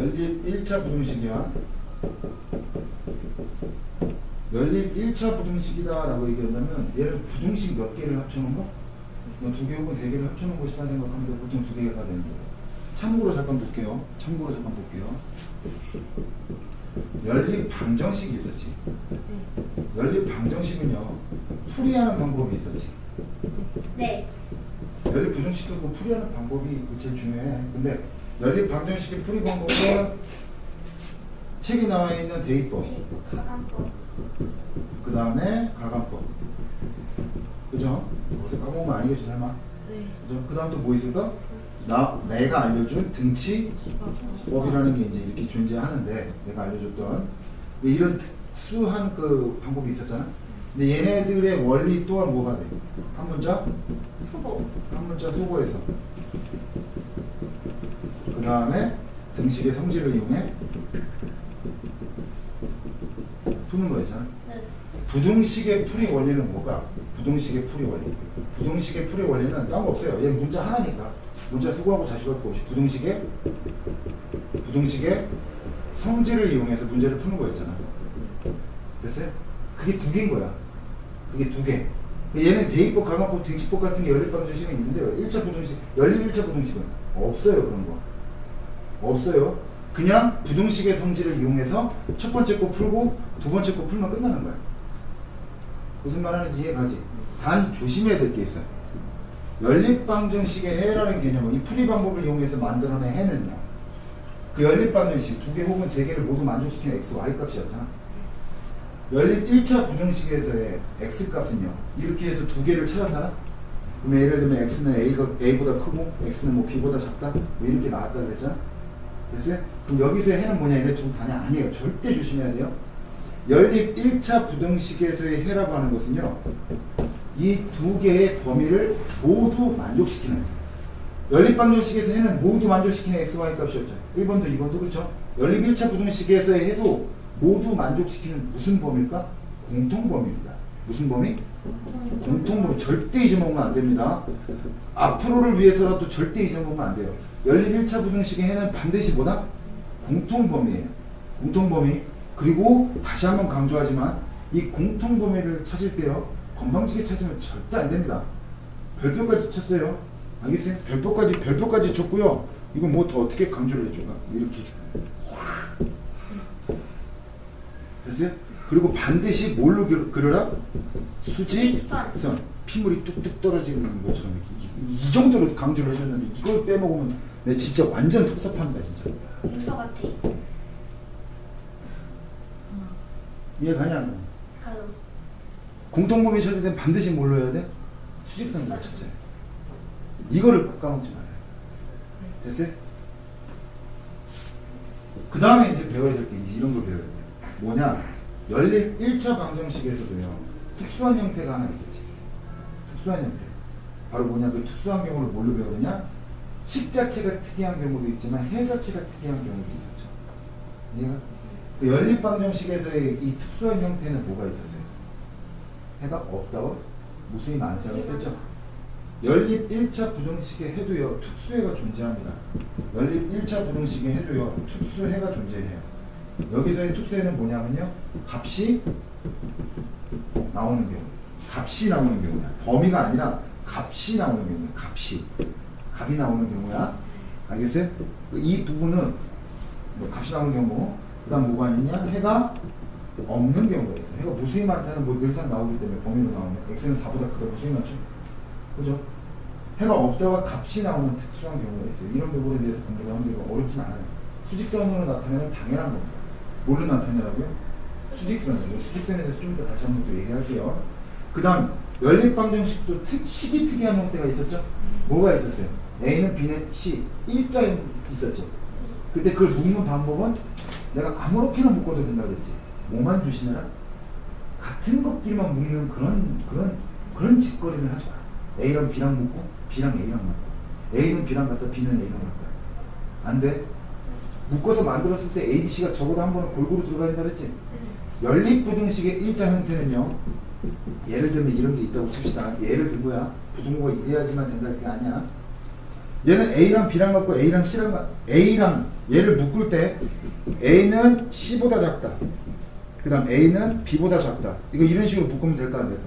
연립 1차 부등식이야. 연립 1차 부등식이다 라고 얘기한다면 얘를 부등식 몇 개를 합쳐놓은 거? 뭐두개 혹은 세 개를 합쳐놓은 것이다 생각하면 보통 두 개가 되는 거예요. 참고로 잠깐 볼게요. 참고로 잠깐 볼게요. 연립 방정식이 있었지. 연립 방정식은요. 풀이하는 방법이 있었지. 네. 연립 부등식도 뭐 풀이하는 방법이 제일 중요해. 근데 연립 방정식의 풀이 방법은 책에 나와 있는 대입법, 네. 가감법. 그 다음에 가감법. 그죠? 그래서 까먹으면 아니겠지, 설마? 네. 그죠? 그 다음 또 뭐 있을까? 나, 내가 알려준 등치법이라는 게 이제 이렇게 존재하는데, 내가 알려줬던. 이런 특수한 그 방법이 있었잖아? 근데 얘네들의 원리 또한 뭐가 돼? 한 문자? 수고. 한 문자 소거해서 그 다음에 등식의 성질을 이용해 푸는 거였잖아 네. 부등식의 풀이 원리는 뭐가? 부등식의 풀이 원리 부등식의 풀이 원리는 딴 거 없어요 얘는 문자 하나니까 문자 소거하고 자식할 거 없이 부등식의 부등식의 성질을 이용해서 문제를 푸는 거였잖아 됐어요? 그게 두 개인 거야 그게 두 개. 얘는 대입법, 강화법, 등식법 같은 게 연립방정식은 있는데요. 1차 부등식, 연립 1차 부등식은 없어요. 그런 거. 없어요. 그냥 부등식의 성질을 이용해서 첫 번째 거 풀고 두 번째 거 풀면 끝나는 거야. 무슨 말 하는지 이해가지? 단 조심해야 될 게 있어요. 연립방정식의 해라는 개념은 이 풀이 방법을 이용해서 만들어낸 해는요. 그 연립방정식 두 개 혹은 세 개를 모두 만족시키는 x, y 값이었잖아. 연립 1차 부등식에서의 x값은요. 이렇게 해서 두 개를 찾았잖아. 그러면 예를 들면 x는 a가 a보다 크고 x는 뭐 b보다 작다. 뭐 이렇게 나왔다 그랬잖아. 됐어요? 그럼 여기서의 해는 뭐냐? 얘네 두 단위 아니에요. 절대 조심해야 돼요. 연립 1차 부등식에서의 해라고 하는 것은요. 이 두 개의 범위를 모두 만족시키는 거예요. 연립 방정식에서 해는 모두 만족시키는 xy 값이었죠. 1번도 2번도 그렇죠. 연립 1차 부등식에서의 해도 모두 만족시키는 무슨 범위일까? 공통 범위입니다. 무슨 범위? 공통 범위. 절대 잊어먹으면 안 됩니다. 앞으로를 위해서라도 절대 잊어먹으면 안 돼요. 연립 1차 부등식의 해는 반드시 뭐다? 공통 범위예요. 공통 범위. 그리고 다시 한번 강조하지만 이 공통 범위를 찾을 때요. 건방지게 찾으면 절대 안 됩니다. 별표까지 쳤어요. 알겠어요? 별표까지 별표까지 쳤고요. 이거 뭐더 어떻게 강조를 해줄까? 이렇게. 됐어요? 그리고 반드시 뭘로 그- 그려라? 수직선. 피물이 뚝뚝 떨어지는 것처럼 이렇게. 이, 이 정도로 강조를 해줬는데 이걸 빼먹으면 내 진짜 완전 섭섭합니다 진짜. 육서 같아. 이해가냐? 안 가? 가요. 공통범위 찾을 땐 반드시 뭘로 해야 돼? 수직선으로 찾아야 돼. 이거를 까먹지 말아요. 됐어요? 그 다음에 이제 배워야 될 게 이런 걸 배워야 돼요. 뭐냐? 연립 1차 방정식에서도요. 특수한 형태가 하나 있었지. 특수한 형태. 바로 뭐냐? 그 특수한 경우를 뭘로 배우느냐? 식 자체가 특이한 경우도 있지만 해 자체가 특이한 경우도 있었죠. 이해가? 그 연립 방정식에서의 이 특수한 형태는 뭐가 있었어요? 해가 없다고 무수히 많다고 했었죠. 연립 1차 부등식의 해도요 특수해가 존재합니다. 연립 1차 부등식의 해도요 특수해가 존재해요. 여기서의 특수해는 뭐냐면요 값이 나오는 경우, 값이 나오는 경우야. 범위가 아니라 값이 나오는 경우야. 값이 값이 나오는 경우야. 알겠어요? 이 부분은 뭐 값이 나오는 경우, 그 다음 뭐가 있냐? 해가 없는 경우가 있어. 해가 무수히 많다는 뭐 늘상 나오기 때문에 범위로 나오면 x는 4보다 크다 무수히 많죠. 그죠? 해가 없다가 값이 나오는 특수한 경우가 있어요. 이런 부분에 대해서 공부를 하는 게 어렵진 않아요. 수직선으로 나타내면 당연한 겁니다. 뭘로 나타내라고요? 수직선으로. 수직선에 대해서 좀 이따 다시 한 번 또 얘기할게요. 그 다음, 연립방정식도 특, 식이 특이한 형태가 있었죠? 뭐가 있었어요? A는 B는 C. 일자 있었죠? 그때 그걸 묶는 방법은 내가 아무렇게나 묶어도 된다 그랬지. 뭐만 조심해라. 같은 것끼리만 묶는 그런 그런 그런 짓거리를 하지 마. A랑 B랑 묶고 B랑 A랑 묶고 A는 B랑 같다 B는 A랑 같다. 안 돼. 묶어서 만들었을 때 A, B, C가 적어도 한 번은 골고루 들어가야 된다 그랬지. 연립부등식의 일자 형태는요. 예를 들면 이런 게 있다고 칩시다. 예를 들고야 부등호가 이래야지만 된다 게 아니야. 얘는 A랑 B랑 같고 A랑 C랑 같- A랑 얘를 묶을 때 A는 C보다 작다. 그 다음 A는 B보다 작다. 이거 이런 식으로 묶으면 될까 안 될까?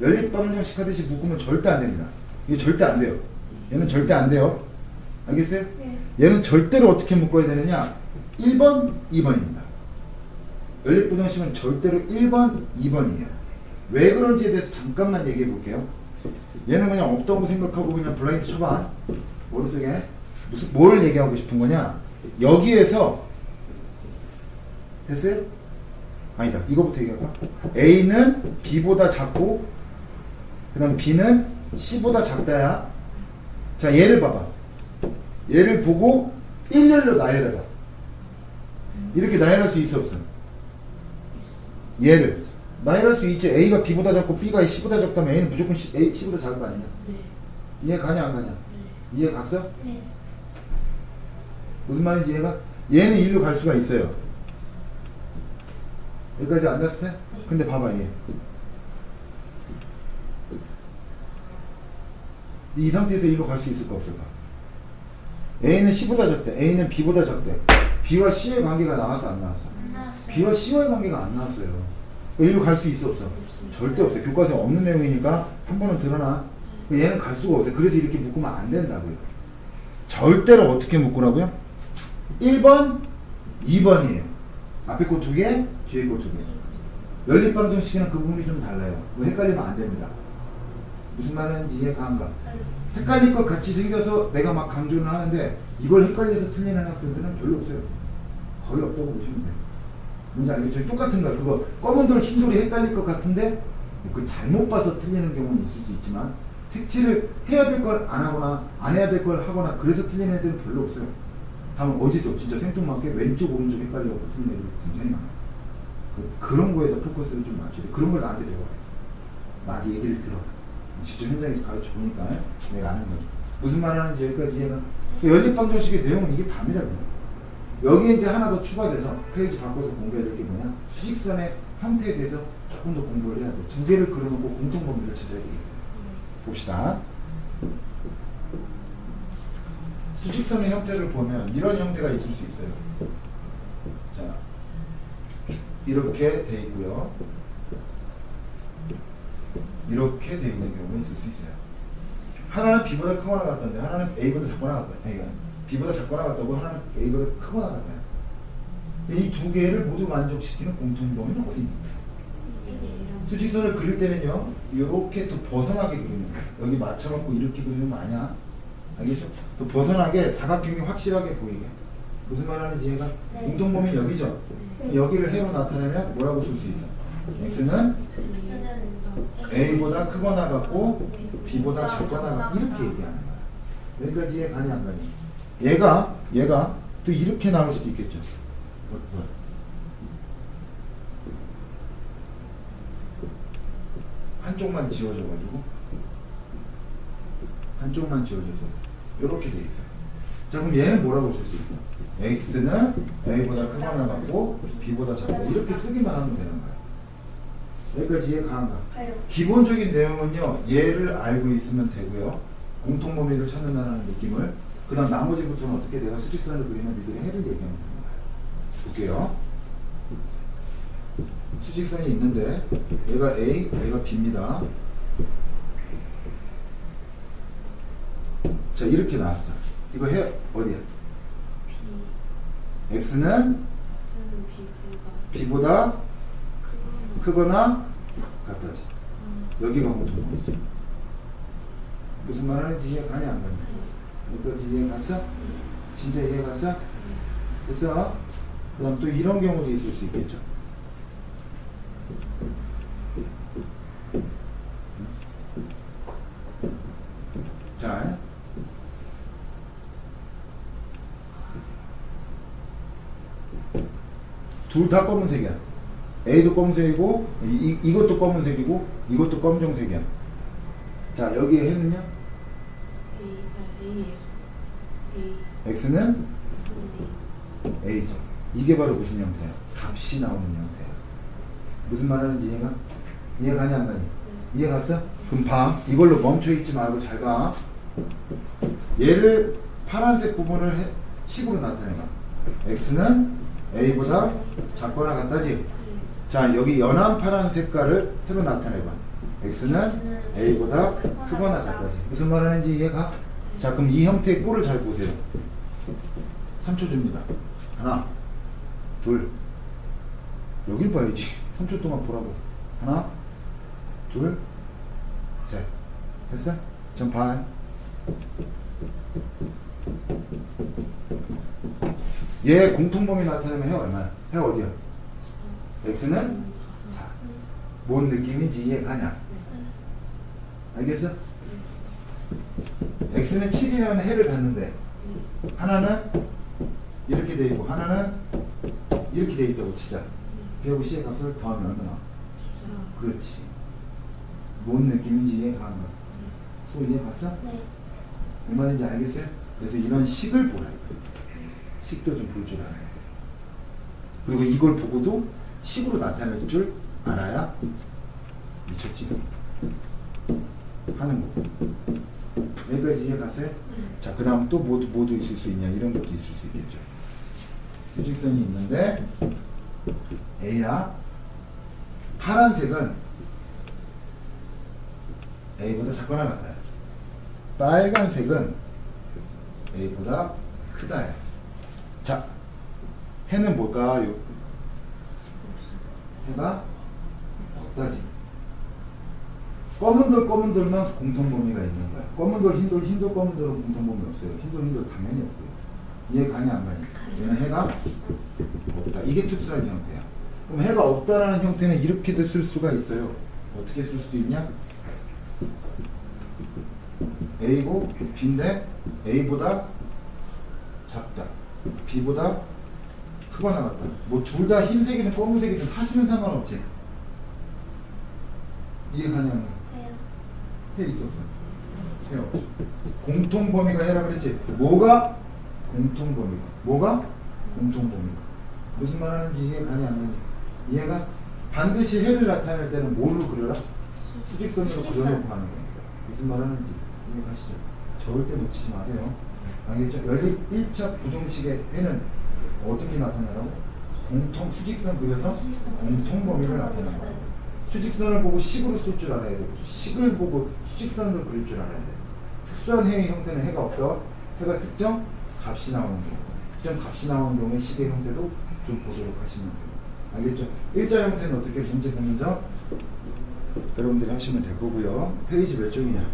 연립방정 식 하듯이 묶으면 절대 안 됩니다. 이게 절대 안 돼요. 얘는 절대 안 돼요. 알겠어요? 네. 얘는 절대로 어떻게 묶어야 되느냐? 1번, 2번입니다. 연립부등식은 절대로 1번, 2번이에요. 왜 그런지에 대해서 잠깐만 얘기해 볼게요. 얘는 그냥 없다고 생각하고 그냥 블라인드 쳐봐. 머릿속에 무슨 뭘 얘기하고 싶은 거냐? 여기에서 됐어요? 아니다. 이거부터 얘기할까? A는 B보다 작고 그다음 B는 C보다 작다야. 자, 얘를 봐봐. 얘를 보고 일렬로 나열해봐. 이렇게 나열할 수 있어 없어? 얘를 나열할 수 있지. A가 B보다 작고 B가 C보다 작다면 A는 무조건 C, A, C보다 작은 거 아니냐? 네. 이해 가냐 안 가냐? 이해 갔어? 네. 무슨 말인지 이해가? 얘는 일로 갈 수가 있어요. 여기까지 안 났을 때? 근데 봐봐 얘. 이 상태에서 일로 갈 수 있을까 없을까? A는 C보다 작대. A는 B보다 작대. B와 C의 관계가 나왔어 안 나왔어? 안 나왔어요. B와 C와의 관계가 안 나왔어요. 일로 갈 수 있어 없어? 절대 없어요. 교과서에 없는 내용이니까 한 번은 드러나. 얘는 갈 수가 없어요. 그래서 이렇게 묶으면 안 된다고요. 절대로 어떻게 묶으라고요? 1번, 2번이에요. 앞에 거 두 개, 뒤에 거 두 개. 연립방정식이랑 그 부분이 좀 달라요. 뭐 헷갈리면 안 됩니다. 무슨 말하는지 이해가 안 가? 헷갈릴 것 같이 생겨서 내가 막 강조를 하는데 이걸 헷갈려서 틀리는 학생들은 별로 없어요. 거의 없다고 보시면 돼요. 뭔지 알겠죠? 똑같은 거야. 그거 검은 돌, 흰 돌이 헷갈릴 것 같은데 그 잘못 봐서 틀리는 경우는 있을 수 있지만 색칠을 해야 될 걸 안 하거나 안 해야 될 걸 하거나 그래서 틀리는 애들은 별로 없어요. 다만 어디서 진짜 생뚱맞게 왼쪽 오른쪽 헷갈려서 틀리는 애들이 굉장히 많아요. 그, 그런 거에다 포커스를 좀 맞춰야 돼. 그런 걸 나한테 배워요. 나한테 얘기를 들어. 직접 현장에서 가르쳐 보니까 내가 아는 거지. 무슨 말 하는지 여기까지 이해가. 그 연립방정식의 내용은 이게 답니다. 그냥. 여기에 이제 하나 더 추가돼서 페이지 바꿔서 공부해야 될 게 뭐냐? 수직선의 형태에 대해서 조금 더 공부를 해야 돼. 두 개를 그려놓고 공통 범위를 찾아야 되겠다. 봅시다. 수직선의 형태를 보면 이런 형태가 있을 수 있어요. 자, 이렇게 돼 있고요. 이렇게 돼 있는 경우가 있을 수 있어요. 하나는 B보다 크거나 같던데 하나는 A보다 작거나 같다. 그러니까 B보다 작거나 같다고 하나는 A보다 크거나 같아요. 이두 개를 모두 만족시키는 공통범위는 어디입니까? 수직선을 그릴 때는요, 이렇게 또 벗어나게 그리는 거예요. 여기 맞춰갖고 이렇게 그리는 거 아니야. 알겠죠? 또 벗어나게 사각형이 확실하게 보이게. 무슨 말 하는지 이해가? 네. 공통범위 여기죠? 네. 여기를 해로 나타내면 뭐라고 쓸 수 있어? x는 a보다 크거나 같고 b보다 작거나 같고 이렇게 얘기하는 거야. 여기까지 이해 가냐 안 가냐? 얘가 얘가 또 이렇게 나올 수도 있겠죠. 뭐, 뭐. 한쪽만 지워져가지고 한쪽만 지워져서 이렇게 돼 있어요. 자 그럼 얘는 뭐라고 쓸 수 있어? x는 a보다 크거나 같고 b보다 작다 이렇게 쓰기만 하면 되는 거야. 여기까지 이해 가는가? 가요. 기본적인 내용은요 얘를 알고 있으면 되고요 공통 범위를 찾는다는 느낌을 그 다음 나머지부터는 어떻게 내가 수직선을 그리면 니들이 해를 얘기하면 되는 거예요 볼게요 수직선이 있는데 얘가 A, 얘가 B입니다 자 이렇게 나왔어 이거 해 어디야? X는 B보다 크거나 같다지 여기가 공통점이지. 무슨 말 하는지 이해 가냐 안 가냐? 여기까지 이해 갔어? 진짜 이해 갔어? 됐어? 그 다음 또 이런 경우도 있을 수 있겠죠. 자. 둘 다 검은색이야. A도 검은색이고 이, 이, 이 것도 검은색이고 이것도 검정색이야. 자 여기에 했느냐? X는 A죠. 이게 바로 무슨 형태야? 값이 나오는 형태야. 무슨 말하는지 이해가? 이해 가냐 안 가냐? 이해 갔어? 그럼 봐. 이걸로 멈춰 있지 말고 잘 봐. 얘를 파란색 부분을 해- 식으로 나타내봐. x는 a보다 작거나 같다지. 자 여기 연한 파란 색깔을 해로 나타내봐. x는 a보다 크거나 같다지. 무슨 말 하는지 이해가? 자 그럼 이 형태의 꼴을 잘 보세요. 3초 줍니다. 하나, 둘. 여길 봐야지. 3초 동안 보라고. 하나, 둘, 셋. 됐어? 전 반. 얘 공통범위 나타내면 해 얼마야? 해 어디야? x는 4. 뭔 느낌인지 이해가냐? 알겠어? x는 7이라는 해를 갖는데 하나는 이렇게 돼 있고 하나는 이렇게 돼 있다고 치자. 그리고 c의 값을 더하면 얼마나? 그렇지. 뭔 느낌인지 이해가는 거야. 소 이해 갔어? 네. 왜 말인지 알겠어요? 그래서 이런 식을 보라. 식도 좀 볼 줄 알아야 돼. 그리고 이걸 보고도 식으로 나타낼 줄 알아야 미쳤지. 하는 거. 여기까지 이해 갔어요? 자, 그 다음 또 뭐도, 뭐도 있을 수 있냐? 이런 것도 있을 수 있겠죠. 수직선이 있는데, A야. 파란색은 A보다 작거나 같아요. 빨간색은 A보다 크다요. 자, 해는 뭘까요? 해가 없다지. 검은 돌, 검은 돌만 공통 범위가 있는 거야. 검은 돌, 흰 돌, 흰 돌, 검은 돌은 공통 범위 없어요. 흰 돌, 흰돌 당연히 없고요. 이해 가냐, 안 가냐? 얘는 해가 없다. 이게 특수한 형태야. 그럼 해가 없다라는 형태는 이렇게도 쓸 수가 있어요. 어떻게 쓸 수도 있냐? A고 B인데 A보다 작다. B보다 크거나 같다. 뭐 둘 다 흰색이든 검은색이든 사실은 상관없지. 이해가냐는 해요. 해 있어 없어? 해 없죠. 공통 범위가 해라 그랬지. 뭐가 공통 범위가? 뭐가 공통 범위가? 무슨 말하는지 이해가냐 안 가냐? 이해가? 반드시 해를 나타낼 때는 뭘로 그려라? 수직선으로 수직선. 그려놓고 하는 겁니다. 무슨 말하는지 이해가시죠? 절대 놓치지 마세요. 알겠죠? 연립 1차 부등식의 해는 어떻게 나타나라고? 공통 수직선 그려서 공통 범위를 나타내는 거예요. 수직선을 보고 식으로 쓸 줄 알아야 되고 식을 보고 수직선을 그릴 줄 알아야 돼. 특수한 해의 형태는 해가 없다. 해가 특정 값이 나오는 경우. 특정 값이 나오는 경우에 식의 형태도 좀 보도록 하시면 돼요. 알겠죠? 일자 형태는 어떻게 문제 보면서 여러분들이 하시면 될 거고요. 페이지 몇 쪽이냐?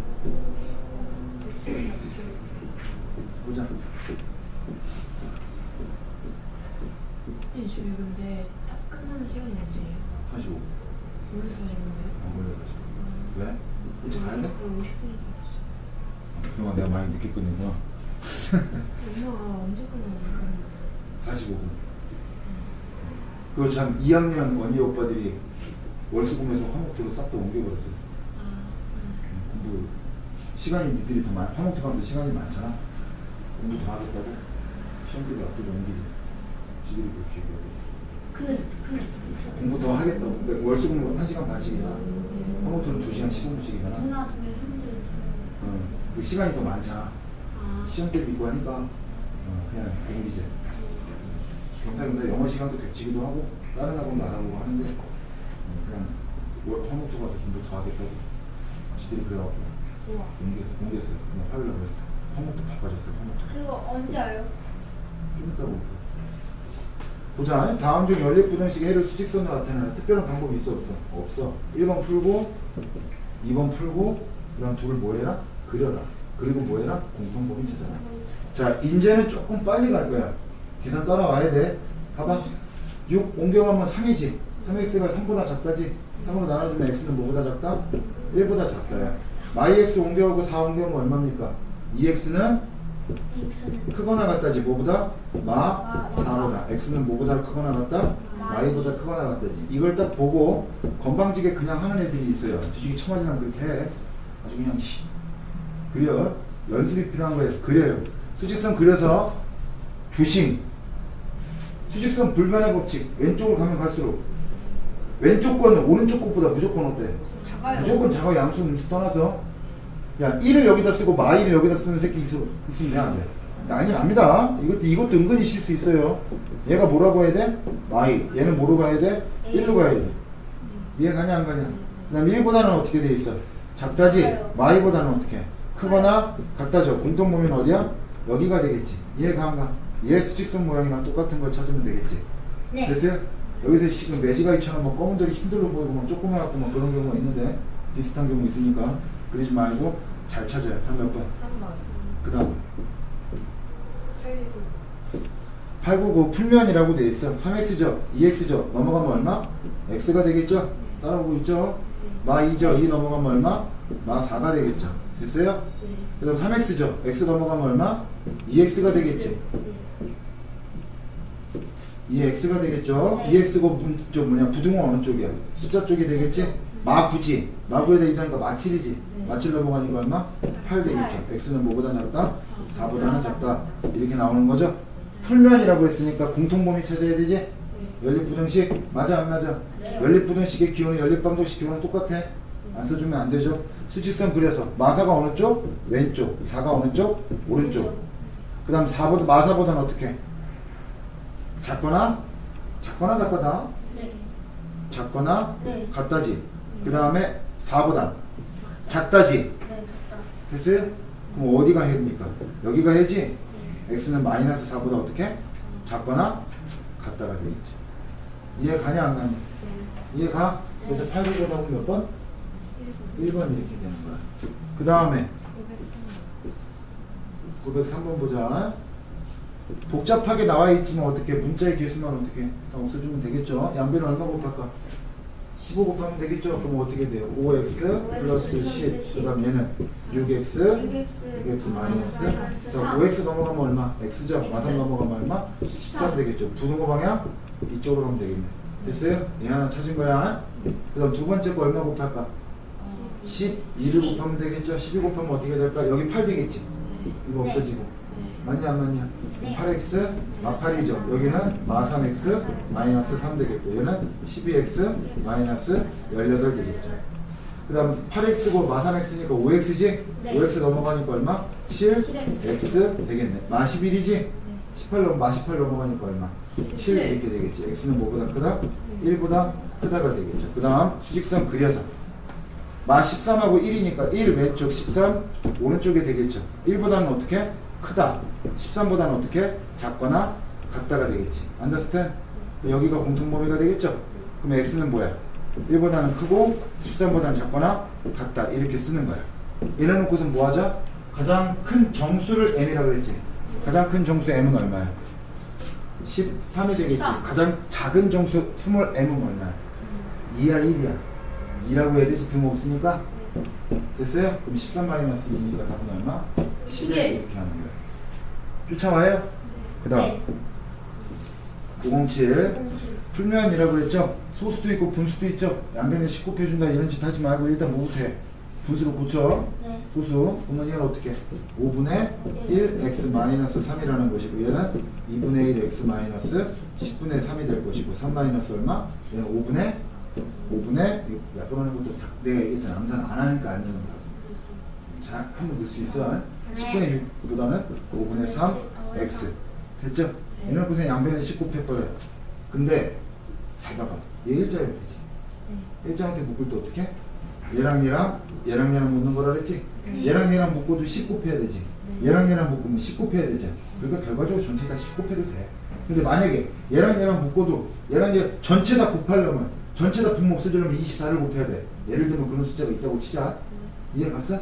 보자. 네, 저희 근데 다 끝나는 시간이 언제예요? 45. 어디서 가시는 거예요? 안 걸려가지고. 왜? 일찍 가야 돼? 50분이니까. 그동안 내가 많이 늦게 끝냈구나. 엄마가 언제 끝나는 거예요? 45분. 그거 참 2학년 원희 오빠들이 월수금에서 화목토로 싹 다 옮겨버렸어. 아, 공부 시간이 니들이 더 많, 화목토 가면 시간이 많잖아. 공부 더 하겠다고 시험들이 앞으로 옮기지. 지들이 그렇게. 그, 그, 그쵸. 공부 더 하겠다고. 그러니까 월수금 1시간 반씩이잖아. 화목토는 2시간 15분씩이잖아. 누나 되게 힘들죠. 어, 그 시간이 더 많잖아. 아, 시험 때도 있고 하니까 어, 그냥 옮기지. 경상인데 영어 시간도 겹치기도 하고 다른 학원 나가고 하는데 어, 그냥 월- 화목토 가서 공부 더 하겠다고 지들이 그래갖고 우와. 옮겼어 옮겼어요 그냥 화요일날 그래서 화목토 바빠졌어요 화목토 그거 언제 알요? 좀 있다고 보자 다음 중 연립 부등식 해를 수직선으로 나타내는 특별한 방법이 있어 없어? 없어 1번 풀고 2번 풀고 그 다음 둘을 뭐 해라? 그려라 그리고 뭐 해라? 공통범위 찾아라 자, 이제는 조금 빨리 갈 거야. 계산 따라와야 돼. 봐봐. 6 옮겨가면 3이지. 3x가 3보다 작다지. 3으로 나눠주면 x는 뭐보다 작다? 1보다 작다야. yx 옮겨가고 4 옮겨가면 얼마입니까? 2x는 X는 크거나 같다지. 뭐보다? 마 마, 4보다. x는 뭐보다 크거나 같다? y보다 크거나 같다지. 이걸 딱 보고 건방지게 그냥 하는 애들이 있어요. 뒤지기 처맞으면 그렇게 해. 아주 그냥 씨. 그려. 연습이 필요한 거예요. 그려요. 수직선 그려서 주심. 수직선 불변의 법칙. 왼쪽으로 가면 갈수록 왼쪽 거는 오른쪽 것보다 무조건 어때? 작아요. 무조건 작아 양수 음수 떠나서 야 1을 여기다 쓰고 마이를 여기다 쓰는 새끼 있, 있으면 돼안 돼? 아니 압니다. 이것도 이것도 은근히 실수 있어요. 얘가 뭐라고 해야 돼? 마이. 얘는 뭐로 가야 돼? 1로 가야 돼. 이해 가냐 안 가냐? 그 다음 1보다는 어떻게 돼 있어? 작다지? 마이보다는 어떻게? 크거나 같다죠. 공통범위는 어디야? 여기가 되겠지. 이해가 안 가? 얘 수직선 모양이랑 똑같은 걸 찾으면 되겠지. 네. 됐어요? 여기서 지금 매지가이처럼 뭐 검은들이 힘들어 보이고 뭐 조그매갖고 뭐 그런 경우가 있는데 비슷한 경우 있으니까 그러지 말고 잘 찾아요. 다음 몇 번? 3번. 그 다음 8구. 899 풀면이라고 돼 있어. 3x죠? 2x죠? 넘어가면 얼마? x가 되겠죠? 따라오고 있죠? 마 2죠? 2 넘어가면 얼마? 마 4가 되겠죠? 됐어요? 네. 그 다음 3x죠? x 넘어가면 얼마? 2x가 되겠지? 2x가 되겠죠? 네. 2x고 문, 저 뭐냐 부등호 어느 쪽이야? 숫자 쪽이 되겠지? 마구지 마구에 대니까 마칠이지 네. 마칠 넘어가니까 얼마? 8 되겠죠 x는 뭐보다 작다? 4보다는 작다 이렇게 나오는 거죠? 풀면이라고 했으니까 공통범위 찾아야 되지? 연립부등식 맞아 안 맞아? 네. 연립부등식의 기호는 연립방정식 기호는 똑같아 안 써주면 안 되죠? 수직선 그려서 마사가 어느 쪽? 왼쪽 4가 어느 쪽? 오른쪽 그 다음 4보다, 마사보다는 어떻게? 작거나 작거나 같다다 네. 작거나 네. 같다지 그 다음에 4보다 작다지 네. 됐다. 됐어요? 그럼 어디가 해입니까? 여기가 해지? x는 마이너스 4보다 어떻게? 작거나 같다가 되겠지 이해 가냐 안 가냐? 이해 가? 그래서 800보다 보면 몇 번? 1번 이렇게 되는 거야 그 다음에 903번 보자. 복잡하게 나와 있지만 어떻게 문자의 개수만 어떻게 다 없애주면 되겠죠? 양변을 얼마 곱할까? 15 곱하면 되겠죠? 그럼 어떻게 돼요? 5x 플러스 10. 그 다음 얘는 6x 6x 마이너스 그래서 5x 넘어가면 얼마? x죠? 마산 넘어가면 얼마? 13 되겠죠? 부등호 방향? 이쪽으로 가면 되겠네. 됐어요? 얘 하나 찾은 거야. 그 다음 두 번째 거 얼마 곱할까? 12를 12. 곱하면 되겠죠? 12 곱하면 어떻게 될까? 여기 8 되겠지? 이거 네. 없어지고. 맞냐 안 맞냐? 네. 8x 마8이죠. 여기는 마3x 마이너스 3 되겠고 얘는 12x 마이너스 18 되겠죠. 그 다음 8x고 마3x니까 5x지? 네. 5x 넘어가니까 얼마? 7x 7x. 되겠네. 마11이지? 18 넘, 마18 넘어가니까 얼마? 7 이렇게 되겠지. x는 뭐보다 크다? 1보다 크다가 되겠죠. 그 다음 수직선 그려서 마 13하고 1이니까 1 왼쪽 13 오른쪽에 되겠죠. 1보다는 어떻게? 크다. 13보다는 어떻게? 작거나 같다가 되겠지. 안더스탠? 여기가 공통 범위가 되겠죠. 그럼 x는 뭐야? 1보다는 크고 13보다는 작거나 같다. 이렇게 쓰는 거야. 이래놓고서 뭐 하자? 가장 큰 정수를 m이라고 했지. 가장 큰 정수 m은 얼마야? 13이 되겠지. 13. 가장 작은 정수 스몰 m은 얼마야? 2야 1이야. 2라고 해야 되지 등 없으니까 됐어요? 그럼 13 마이너스 2니까 답은 얼마? 11 11. 이렇게 하는 거예요. 쫓아와요? 그 다음 네. 907 풀면이라고 했죠? 소수도 있고 분수도 있죠? 양변에 19 해준다 이런 짓 하지 말고 일단 뭐부터 해? 분수로 고쳐 네. 소수 그러면 얘는 어떻게 5분의 1 x 마이너스 3이라는 것이고 얘는 2분의 1 x 마이너스 10분의 3이 될 것이고 3 마이너스 얼마? 얘는 5분의 5분의 이거 약분하는 것도 자- 내가 얘기했잖아 암산 안 하니까 안 되는 거야 자 한번 넣을 수 있어 10분의 6보다는 5분의 3 x. 됐죠? 이런 것은 양변에 19 해버려 근데 잘 봐봐. 얘 일자로 되지? 일자한테 묶을 때 어떻게? 얘랑 얘랑 얘랑 얘랑 묶는 거라 그랬지? 네. 얘랑 얘랑 묶어도 10곱 해야 되지. 얘랑 얘랑 묶으면 10곱 해야 되지. 그러니까 결과적으로 전체 다 10곱 해도 돼. 근데 만약에 얘랑 얘랑 묶어도 얘랑 얘 전체 다 곱하려면 전체 다 분모 없어지려면 24를 곱해야 돼. 예를 들면 그런 숫자가 있다고 치자. 이해 갔어?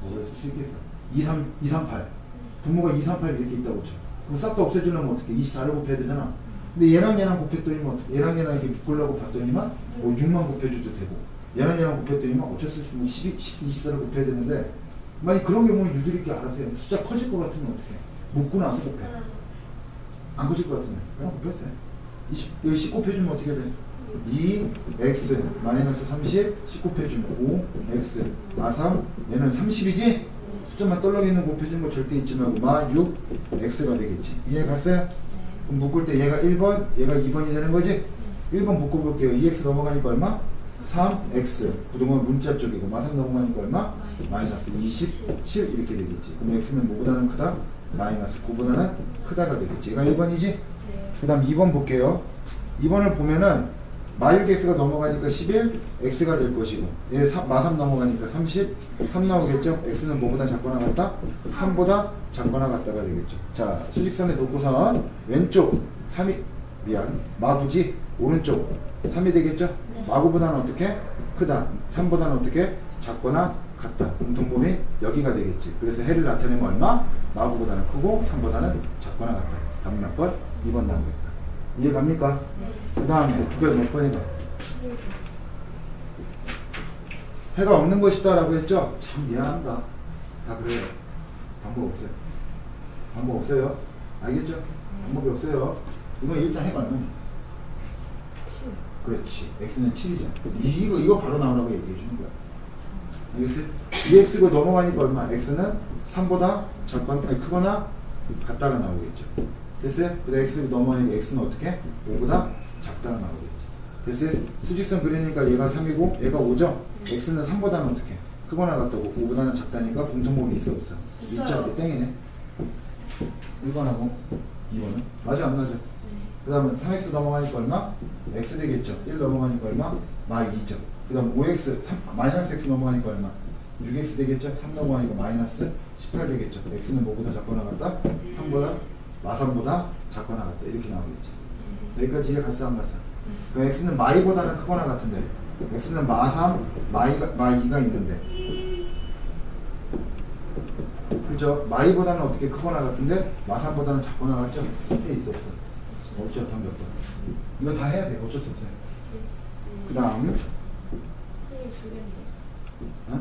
뭐가 있을 수 있겠어. 2, 3, 2, 3, 8 분모가 2, 3, 8 이렇게 있다고 쳐. 그럼 싹 다 없애주려면 어떻게 24를 곱해야 되잖아. 근데 얘랑 얘랑 곱했더니만 어떻게 얘랑 얘랑 이렇게 묶으려고 봤더니만 뭐 6만 곱해줘도 되고 얘랑 얘랑 곱했더니만 어쩔 수 없이 뭐 12, 10, 24를 곱해야 되는데 만약 그런 경우는 유들이 있게 알아서 해 숫자 커질 것 같으면 어떻게 해? 묶고 나서 곱해. 안 커질 것 같으면 그냥 곱해도 돼. 20, 여기 10 곱해주면 어떻게 돼? 2 x 마이너스 30 10 곱해주면 5 x 마3 얘는 30이지? 숫자만 떨렁이는 곱해주는 거 절대 잊지 말고 마6 x가 되겠지 이해 갔어요? 그럼 묶을 때 얘가 1번 얘가 2번이 되는 거지? 1번 묶어볼게요 2x 넘어가니까 얼마? 3x 부동은 문자 쪽이고 마삼 넘어가니까 얼마? 마이너스 27 이렇게 되겠지. 그럼 x는 뭐보다는 크다? 마이너스 9보다는 크다가 되겠지. 얘가 1번이지? 네. 그 다음 2번 볼게요. 2번을 보면은 마육 x가 넘어가니까 11, x가 될 것이고 얘 사- 마삼 넘어가니까 30, 3 나오겠죠? x는 뭐보다 작거나 같다? 3보다 작거나 같다가 되겠죠. 자, 수직선에 놓고선 왼쪽 3이 미안 마구지 오른쪽 3이 되겠죠? 네. 마구보다는 어떻게? 크다. 3보다는 어떻게? 작거나 같다. 공통범위 여기가 되겠지. 그래서 해를 나타내면 얼마? 마구보다는 크고 3보다는 작거나 같다. 답은 몇 번? 2번 나오겠다. 이해 갑니까? 그 다음에 두 개를 몇 번이다? 해가 없는 것이다 라고 했죠? 참 미안합니다. 다 그래요. 방법 없어요. 방법 없어요. 알겠죠? 방법이 없어요. 이건 일단 해가 얼마냐? 그렇지. x는 7이잖아. 이거, 이거 바로 나오라고 얘기해 주는 거야. 알겠어요? 2x가 넘어가니까 얼마? x는 3보다 작거나, 크거나 같다가 나오겠죠. 됐어요? 근데 x가 넘어가니까 x는 어떻게? 5보다 작다가 나오겠지. 됐어요? 수직선 그리니까 얘가 3이고 얘가 5죠? x는 3보다는 어떻게? 크거나 같다고 5보다는 작다니까 공통범위 있어 없어? 있어요. 있죠? 근데 땡이네. 1번하고 2번은? 맞아 안 맞아? 그 다음에 3x 넘어가니까 얼마? x 되겠죠. 1 넘어가니까 얼마? 마 2죠. 그 다음 5x, 3, 마이너스 x 넘어가니까 얼마? 6x 되겠죠. 3 넘어가니까 마이너스 18 되겠죠. x는 뭐보다 작거나 같다? 3보다, 마삼보다 작거나 같다. 이렇게 나오겠지. 여기까지 이해 갔어 안 갔어? 그럼 x는 마이보다는 크거나 같은데 x는 마3, 마이가, 마2가 있는데 그죠? 마이보다는 어떻게 크거나 같은데 마삼보다는 작거나 같죠? 해 있어 없어? 없죠 답몇 번? 이거 다 해야 돼 어쩔 수 없어요 그 다음. 어?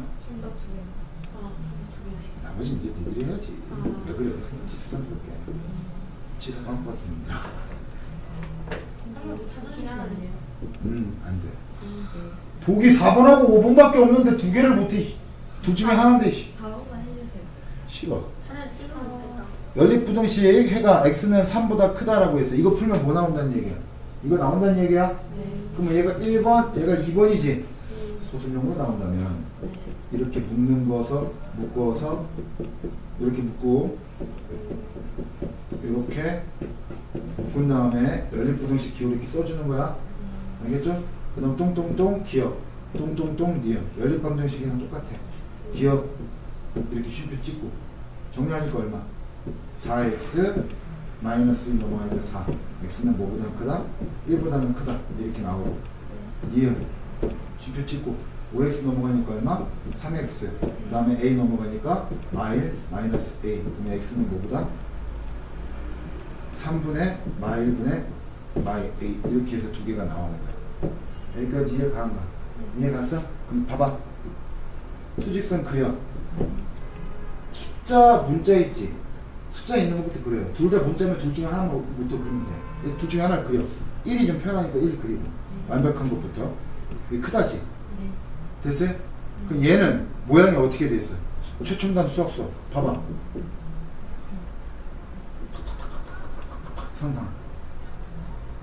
나머지 이제 니들이 해야지 아. 왜 그래 지수산 같은데 한번 찾긴 하네요. 음 안돼 네. 보기 4번하고 5번밖에 없는데 두 개를 못해 둘 중에 하나인데 씨. 4번만 해주세요. 싫어 하나를 찍으면 좋겠다. 연립부등식 해가 x는 3보다 크다라고 했어 이거 풀면 뭐 나온다는 얘기야 이거 나온다는 얘기야 네. 그럼 얘가 1번 얘가 2번이지 네. 소수용으로 나온다면 네. 이렇게 묶는 거서 묶어서 이렇게 묶고 이렇게 본 다음에 연립부등식 기호 이렇게 써주는 거야. 알겠죠? 그 다음 똥똥똥 기억. 똥똥똥 니은 연립방정식이랑 똑같아. 기억. 이렇게 쉼표 찍고. 정리하니까 얼마? 4x 마이너스 1 넘어가니까 4 x는 뭐보다 크다? 1보다는 크다. 이렇게 나오고. 니은 쉼표 찍고 5x 넘어가니까 얼마? 3x 그 다음에 a 넘어가니까 r 마이너스 a. 그럼 x는 뭐보다? 3분의 마 1분의 마 a. 이렇게 해서 두 개가 나오는 거야. 여기까지 이해 가는 거야? 이해 갔어? 그럼 봐봐. 수직선 그려. 숫자 문자 있지? 숫자 있는 것부터 그려요 둘 다 문자면 둘 중에 하나부터 그리면 돼. 둘 중에 하나를 그려. 1이 좀 편하니까 1 그리고 완벽한 것부터 크다지 네. 됐어요? 그럼 얘는 모양이 어떻게 돼 있어? 최첨단 수학 수업 봐봐 상상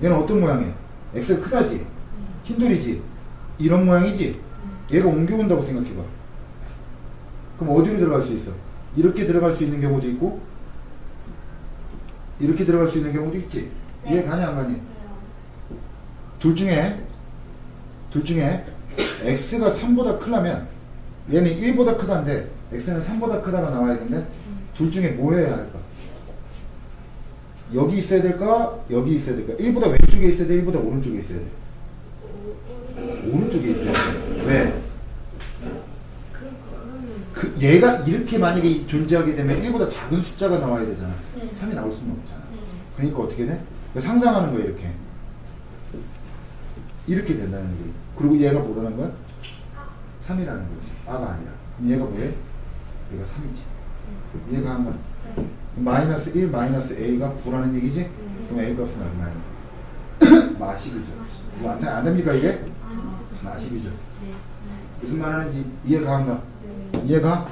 얘는 어떤 모양이야? X가 크다지 흰 돌이지 이런 모양이지 얘가 옮겨온다고 생각해봐 그럼 어디로 들어갈 수 있어? 이렇게 들어갈 수 있는 경우도 있고 이렇게 들어갈 수 있는 경우도 있지 네. 이해 가냐 안 가냐? 둘 중에 둘 중에 x가 3보다 크려면 얘는 1보다 크다인데 x는 3보다 크다가 나와야 되는데 둘 중에 뭐 해야 할까? 여기 있어야 될까? 여기 있어야 될까? 1보다 왼쪽에 있어야 돼? 1보다 오른쪽에 있어야 돼? 오른쪽에 있어야 돼. 왜? 그 얘가 이렇게 만약에 존재하게 되면 1보다 작은 숫자가 나와야 되잖아. 네. 3이 나올 수는 없잖아. 네. 그러니까 어떻게 돼? 그러니까 상상하는 거야 이렇게 이렇게 된다는 얘기 그리고 얘가 뭐라는 거야? 3이라는 거지 아가 아니라 그럼 얘가 뭐해? 얘가 3이지 얘가 한 거야 네. 마이너스 1 마이너스 a가 9라는 얘기지? 그럼 a 값은 얼마야? 마십이죠 이거 안, 안 됩니까 이게? 아, 마십이죠 네. 무슨 말 하는지 이해가 안 가? 네. 이해가?